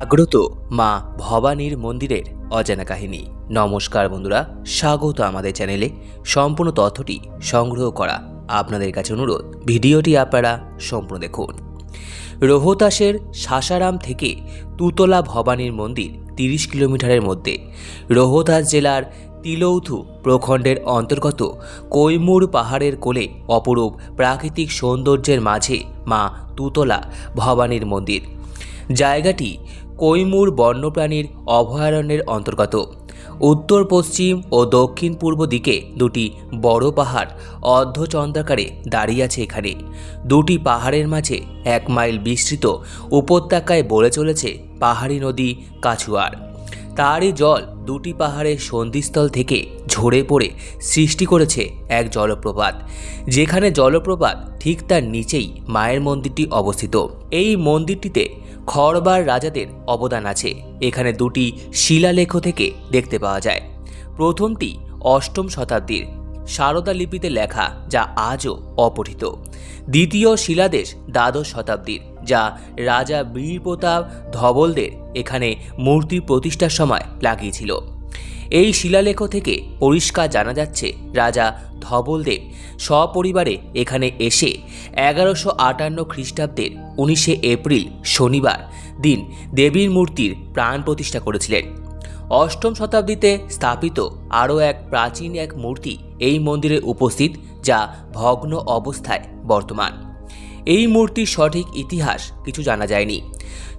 জাগ্রত মা ভবানীর মন্দিরের অজানা কাহিনী। নমস্কার বন্ধুরা, স্বাগত আমাদের চ্যানেলে। সম্পূর্ণ তথ্যটি সংগ্রহ করা আপনাদের কাছে অনুরোধ। ভিডিওটি আপনারা সম্পূর্ণ দেখুন। রোহতাসের সাসারাম থেকে তুতলা ভবানীর মন্দির তিরিশ কিলোমিটারের মধ্যে। রোহতাস জেলার তিলৌথু প্রখণ্ডের অন্তর্গত কৈমুর পাহাড়ের কোলে অপরূপ প্রাকৃতিক সৌন্দর্যের মাঝে মা তুতলা ভবানীর মন্দির। জায়গাটি কৈমুর বন্যপ্রাণীর অভয়ারণ্যের অন্তর্গত। উত্তর, পশ্চিম ও দক্ষিণ পূর্ব দিকে দুটি বড় পাহাড় অর্ধচন্দ্রাকারে দাঁড়িয়ে আছে এখানে। দুটি পাহাড়ের মাঝে এক মাইল বিস্তৃত উপত্যকায় বলে চলেছে পাহাড়ি নদী কাছুয়ার। তারই জল দুটি পাহাড়ের সন্ধিস্থল থেকে ঝরে পড়ে সৃষ্টি করেছে এক জলপ্রপাত, যেখানে জলপ্রপাত ঠিক তার নিচেই মায়ের মন্দিরটি অবস্থিত। এই মন্দিরটিতে খড়বার রাজাদের অবদান আছে। এখানে দুটি শিলালেখ থেকে দেখতে পাওয়া যায়। প্রথমটি অষ্টম শতাব্দীর সারদা লিপিতে লেখা, যা আজও অপঠিত। দ্বিতীয় শিলাদেশ দ্বাদশ শতাব্দীর। যা রাজা বীরপ্রতাপ ধবলদের এখানে মূর্তি প্রতিষ্ঠার সময় লাগিয়েছিল। এই শিলালেখ থেকে পরিষ্কার জানা যাচ্ছে, রাজা ধবলদেব সপরিবারে এখানে এসে এগারোশো আটান্ন খ্রিস্টাব্দের উনিশে এপ্রিল শনিবার দিন দেবীর মূর্তির প্রাণ প্রতিষ্ঠা করেছিলেন। অষ্টম শতাব্দীতে স্থাপিত আরও এক প্রাচীন এক মূর্তি এই মন্দিরে উপস্থিত, যা ভগ্ন অবস্থায় বর্তমান। এই মূর্তির সঠিক ইতিহাস কিছু জানা যায়নি।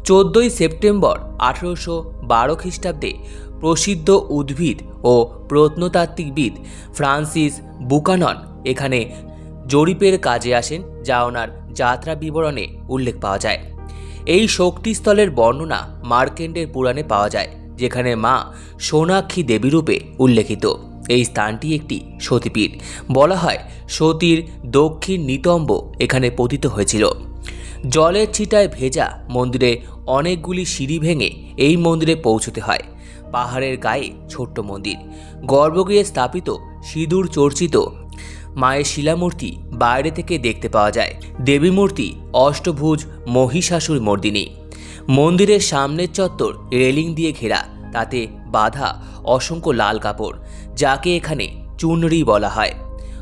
চোদ্দোই সেপ্টেম্বর আঠেরোশো বারো খ্রিস্টাব্দে প্রসিদ্ধ উদ্ভিদ ও প্রত্নতাত্ত্বিকবিদ ফ্রান্সিস বুকানন এখানে জরিপের কাজে আসেন, যা ওনার যাত্রা বিবরণে উল্লেখ পাওয়া যায়। এই শক্তিস্থলের বর্ণনা মার্কেন্ডের পুরাণে পাওয়া যায়, যেখানে মা সোনাক্ষী দেবীরূপে উল্লেখিত। এই স্থানটি একটি সতীপীঠ। বলা হয় সতীর দক্ষিণ নিতম্ব এখানে পতিত হয়েছিল। জলের ছিটায় ভেজা মন্দিরে অনেকগুলি সিঁড়ি ভেঙে এই মন্দিরে পৌঁছতে হয়। পাহাড়ের গায়ে ছোট্ট মন্দির। গর্ভগৃহে স্থাপিত সিঁদুর চর্চিত মায়ের শিলামূর্তি বাইরে থেকে দেখতে পাওয়া যায়। দেবী মূর্তি অষ্টভুজ মহিষাসুর মর্দিনী। মন্দিরের সামনের চত্বর রেলিং দিয়ে ঘেরা, তাতে বাঁধা, অসংখ্য লাল কাপড়, যাকে এখানে চুনরি বলা হয়।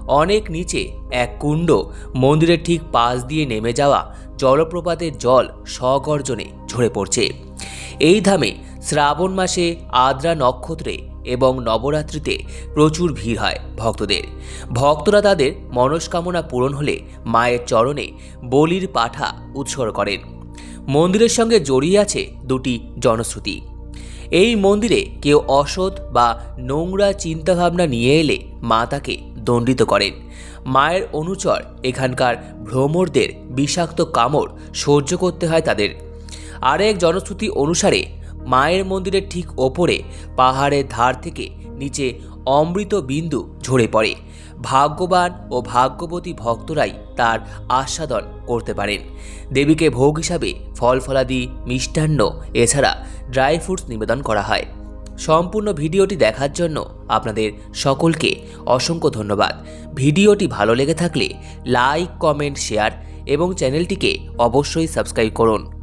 অনেক নিচে এক কুণ্ড মন্দিরের ঠিক পাশ দিয়ে নেমে যাওয়া জলপ্রপাতের জল স্বগর্জনে ঝরে পড়ছে। এই ধামে শ্রাবণ মাসে আদ্রা নক্ষত্রে এবং নবরাত্রিতে প্রচুর ভিড় হয় ভক্তদের। ভক্তরা তাদের মনস্কামনা পূরণ হলে মায়ের চরণে বলির পাঠা উৎসর্গ করেন। মন্দিরের সঙ্গে জড়িয়ে আছে দুটি জনশ্রুতি। এই মন্দিরে কেউ অসৎ বা নোংরা চিন্তাভাবনা নিয়ে এলে মা তাকে দণ্ডিত করেন। মায়ের অনুচর এখানকার ভ্রমরদের বিষাক্ত কামড় সহ্য করতে হয় তাদের। আরেক জনশ্রুতি অনুসারে, মায়ের মন্দিরের ঠিক ওপরে পাহাড়ের ধার থেকে নিচে অমৃত বিন্দু ঝরে পড়ে। ভাগ্যবান ও ভাগ্যবতী ভক্তরাই তার আস্বাদন করতে পারেন। দেবীকে ভোগ হিসাবে ফল ফলাদি মিষ্টান্ন, এছাড়া ড্রাই ফ্রুটস নিবেদন করা হয়। সম্পূর্ণ ভিডিওটি দেখার জন্য আপনাদের সকলকে অসংখ্য ধন্যবাদ। ভিডিওটি ভালো লেগে থাকলে লাইক, কমেন্ট, শেয়ার এবং চ্যানেলটিকে অবশ্যই সাবস্ক্রাইব করুন।